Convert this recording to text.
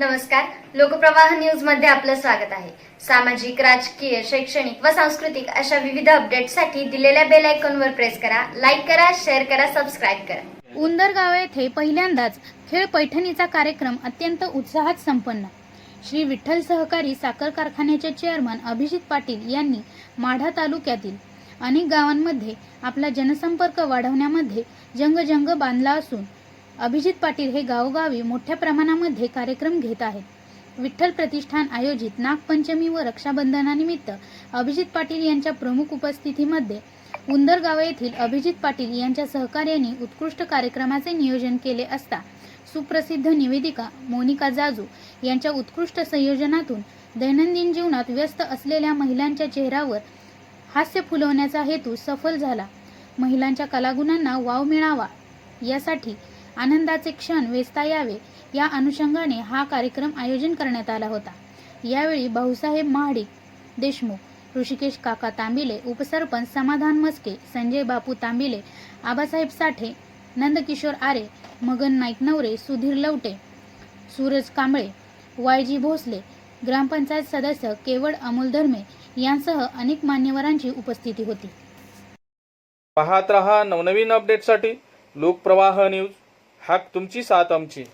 नमस्कार. लोकप्रवाह न्यूजमध्ये आपलं स्वागत आहे. सामाजिक राजकीय शैक्षणिक व सांस्कृतिक अशा विविध अपडेटसाठी दिलेल्या बेल आयकॉनवर प्रेस करा लाईक करा शेअर करा सबस्क्राईब करा. उंदरगाव येथे पहिल्यांदाच खेळ पैठणीचा कार्यक्रम अत्यंत उत्साहात संपन्न. श्री विठ्ठल सहकारी साखर कारखान्याचे चेअरमन अभिजित पाटील यांनी माढा तालुक्यातील अनेक गावांमध्ये आपला जनसंपर्क वाढवण्यामध्ये जंगजंग बांधला असून अभिजित पाटील हे गावोगावी मोठ्या प्रमाणामध्ये कार्यक्रम घेत आहेत. विठ्ठल प्रतिष्ठान आयोजित नागपंचमी व रक्षाबंधनानिमित्त अभिजित पाटील यांच्या प्रमुख उपस्थितीमध्ये उंदरगाव येथील अभिजित पाटील यांच्या सहकार्याने उत्कृष्ट कार्यक्रमाचे नियोजन केले असता सुप्रसिद्ध निवेदिका मोनिका जाजू यांच्या उत्कृष्ट संयोजनातून दैनंदिन जीवनात व्यस्त असलेल्या महिलांच्या चेहऱ्यावर हास्य फुलवण्याचा हेतू सफल झाला. महिलांच्या कलागुणांना वाव मिळावा यासाठी आनंदाचे क्षण वेचता यावे या अनुषंगाने हा कार्यक्रम आयोजन करण्यात आला होता. यावेळी भाऊसाहेब महाडिक देशमुख ऋषिकेश काका तांबिले उपसरपंच समाधान मस्के संजय बापू तांबिले आबासाहेब साठे नंदकिशोर आरे मगन नाईक नवरे सुधीर लवटे सूरज कांबळे वाय जी भोसले ग्रामपंचायत सदस्य केवळ अमोल धर्मे यांसह अनेक मान्यवरांची उपस्थिती होती. पाहत रहा नवनवीन अपडेटसाठी लोकप्रवाह न्यूज. हाक तुमची साथ आमची.